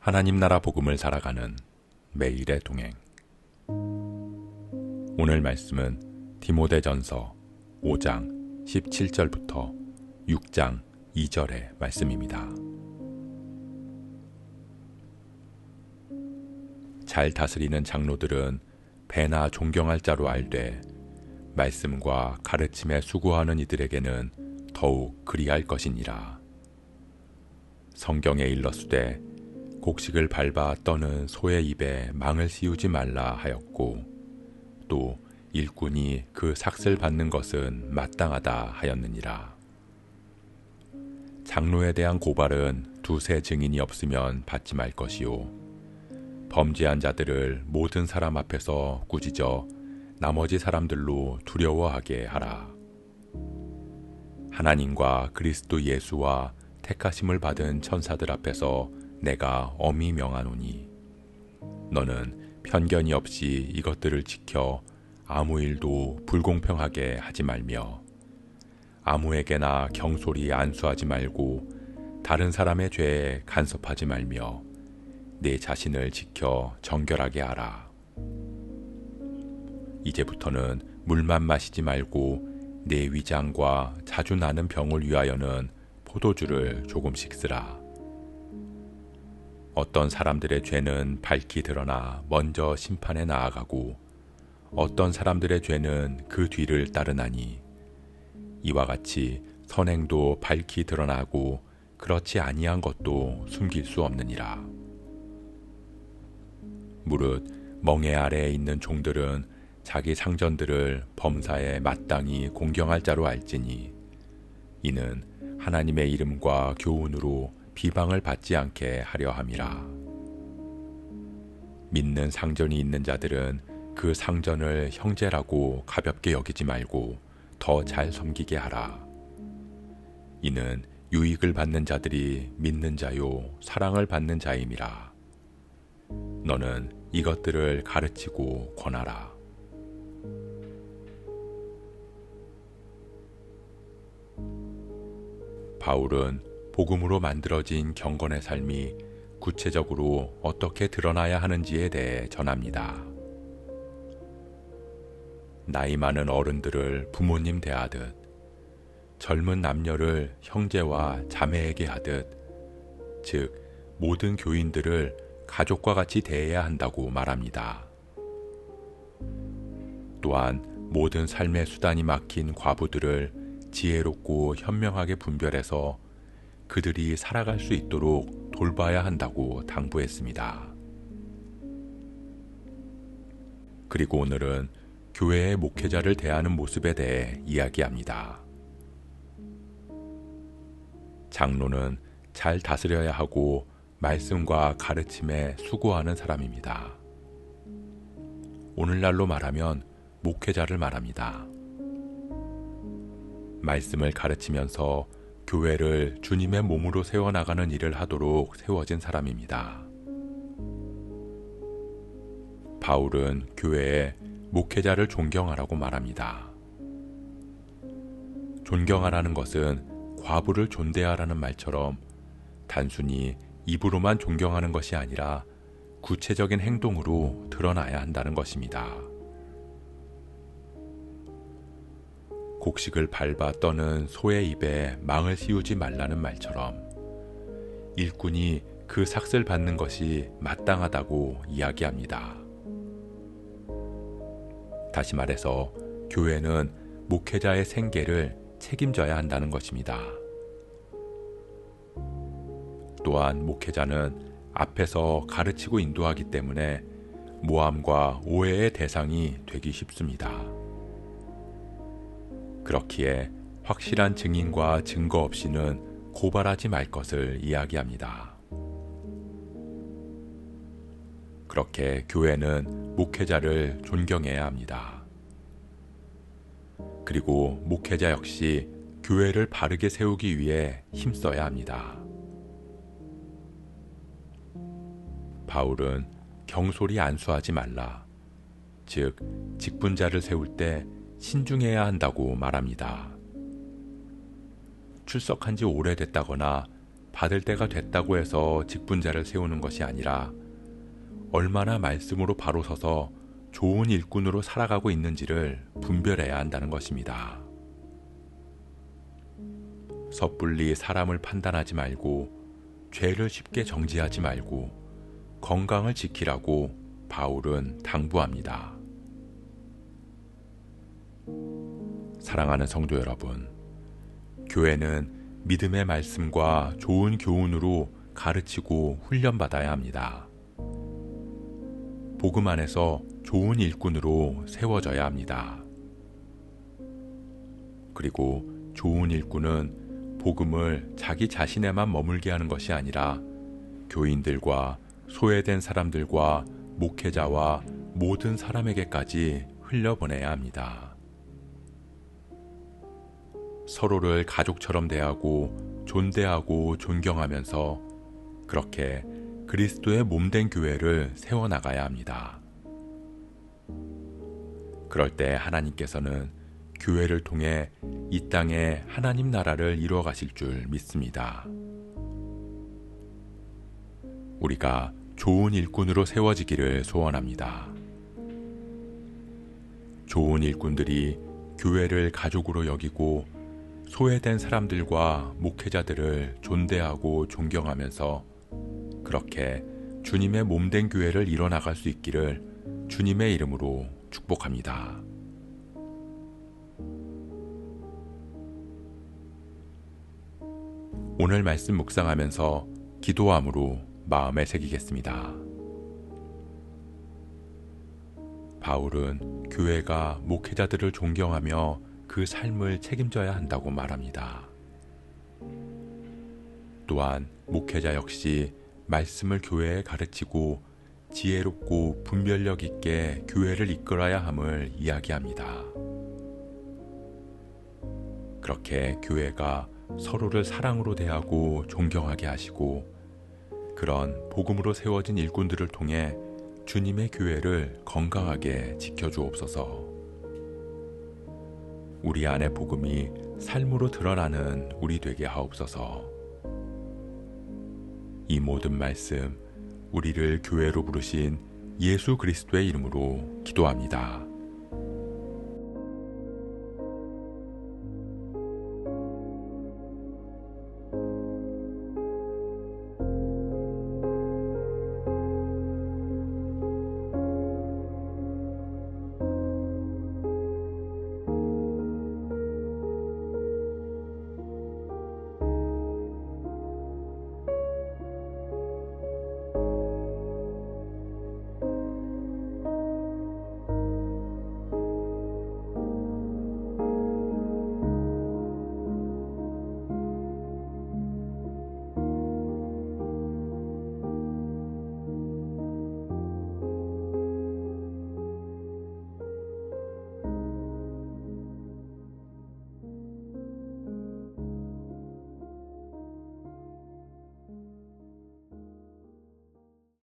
하나님 나라 복음을 살아가는 매일의 동행. 오늘 말씀은 디모데전서 5장 17절부터 6장 2절의 말씀입니다. 잘 다스리는 장로들은 배나 존경할 자로 알되 말씀과 가르침에 수고하는 이들에게는 더욱 그리할 것이니라. 성경에 일렀으되 곡식을 밟아 떠는 소의 입에 망을 씌우지 말라 하였고 또 일꾼이 그 삭슬 받는 것은 마땅하다 하였느니라. 장로에 대한 고발은 두세 증인이 없으면 받지 말 것이요. 범죄한 자들을 모든 사람 앞에서 꾸짖어 나머지 사람들로 두려워하게 하라. 하나님과 그리스도 예수와 택하심을 받은 천사들 앞에서 내가 엄히 명하노니 너는 편견이 없이 이것들을 지켜 아무 일도 불공평하게 하지 말며 아무에게나 경솔히 안수하지 말고 다른 사람의 죄에 간섭하지 말며 내 자신을 지켜 정결하게 하라. 이제부터는 물만 마시지 말고 내 위장과 자주 나는 병을 위하여는 포도주를 조금씩 쓰라. 어떤 사람들의 죄는 밝히 드러나 먼저 심판에 나아가고 어떤 사람들의 죄는 그 뒤를 따르나니 이와 같이 선행도 밝히 드러나고 그렇지 아니한 것도 숨길 수 없느니라. 무릇 멍에 아래에 있는 종들은 자기 상전들을 범사에 마땅히 공경할 자로 알지니 이는 하나님의 이름과 교훈으로 비방을 받지 않게 하려 함이라. 믿는 상전이 있는 자들은 그 상전을 형제라고 가볍게 여기지 말고 더 잘 섬기게 하라. 이는 유익을 받는 자들이 믿는 자요 사랑을 받는 자임이라. 너는 이것들을 가르치고 권하라. 바울은 복음으로 만들어진 경건의 삶이 구체적으로 어떻게 드러나야 하는지에 대해 전합니다. 나이 많은 어른들을 부모님 대하듯 젊은 남녀를 형제와 자매에게 하듯 즉 모든 교인들을 가족과 같이 대해야 한다고 말합니다. 또한 모든 삶의 수단이 막힌 과부들을 지혜롭고 현명하게 분별해서 그들이 살아갈 수 있도록 돌봐야 한다고 당부했습니다. 그리고 오늘은 교회의 목회자를 대하는 모습에 대해 이야기합니다. 장로는 잘 다스려야 하고 말씀과 가르침에 수고하는 사람입니다. 오늘날로 말하면 목회자를 말합니다. 말씀을 가르치면서 교회를 주님의 몸으로 세워나가는 일을 하도록 세워진 사람입니다. 바울은 교회에 목회자를 존경하라고 말합니다. 존경하라는 것은 과부를 존대하라는 말처럼 단순히 입으로만 존경하는 것이 아니라 구체적인 행동으로 드러나야 한다는 것입니다. 곡식을 밟아 떠는 소의 입에 망을 씌우지 말라는 말처럼 일꾼이 그 삭슬 받는 것이 마땅하다고 이야기합니다. 다시 말해서 교회는 목회자의 생계를 책임져야 한다는 것입니다. 또한 목회자는 앞에서 가르치고 인도하기 때문에 모함과 오해의 대상이 되기 쉽습니다. 그렇기에 확실한 증인과 증거 없이는 고발하지 말 것을 이야기합니다. 그렇게 교회는 목회자를 존경해야 합니다. 그리고 목회자 역시 교회를 바르게 세우기 위해 힘써야 합니다. 바울은 경솔히 안수하지 말라. 즉, 직분자를 세울 때 신중해야 한다고 말합니다. 출석한 지 오래됐다거나 받을 때가 됐다고 해서 직분자를 세우는 것이 아니라 얼마나 말씀으로 바로 서서 좋은 일꾼으로 살아가고 있는지를 분별해야 한다는 것입니다. 섣불리 사람을 판단하지 말고 죄를 쉽게 정지하지 말고 건강을 지키라고 바울은 당부합니다. 사랑하는 성도 여러분, 교회는 믿음의 말씀과 좋은 교훈으로 가르치고 훈련받아야 합니다. 복음 안에서 좋은 일꾼으로 세워져야 합니다. 그리고 좋은 일꾼은 복음을 자기 자신에만 머물게 하는 것이 아니라 교인들과 소외된 사람들과 목회자와 모든 사람에게까지 흘려보내야 합니다. 서로를 가족처럼 대하고 존대하고 존경하면서 그렇게 그리스도의 몸된 교회를 세워나가야 합니다. 그럴 때 하나님께서는 교회를 통해 이 땅에 하나님 나라를 이루어 가실 줄 믿습니다. 우리가 좋은 일꾼으로 세워지기를 소원합니다. 좋은 일꾼들이 교회를 가족으로 여기고 소외된 사람들과 목회자들을 존대하고 존경하면서 그렇게 주님의 몸된 교회를 이뤄나갈 수 있기를 주님의 이름으로 축복합니다. 오늘 말씀 묵상하면서 기도함으로 마음에 새기겠습니다. 바울은 교회가 목회자들을 존경하며 그 삶을 책임져야 한다고 말합니다. 또한 목회자 역시 말씀을 교회에 가르치고 지혜롭고 분별력 있게 교회를 이끌어야 함을 이야기합니다. 그렇게 교회가 서로를 사랑으로 대하고 존경하게 하시고 그런 복음으로 세워진 일꾼들을 통해 주님의 교회를 건강하게 지켜주옵소서. 우리 안의 복음이 삶으로 드러나는 우리 되게 하옵소서. 이 모든 말씀 우리를 교회로 부르신 예수 그리스도의 이름으로 기도합니다.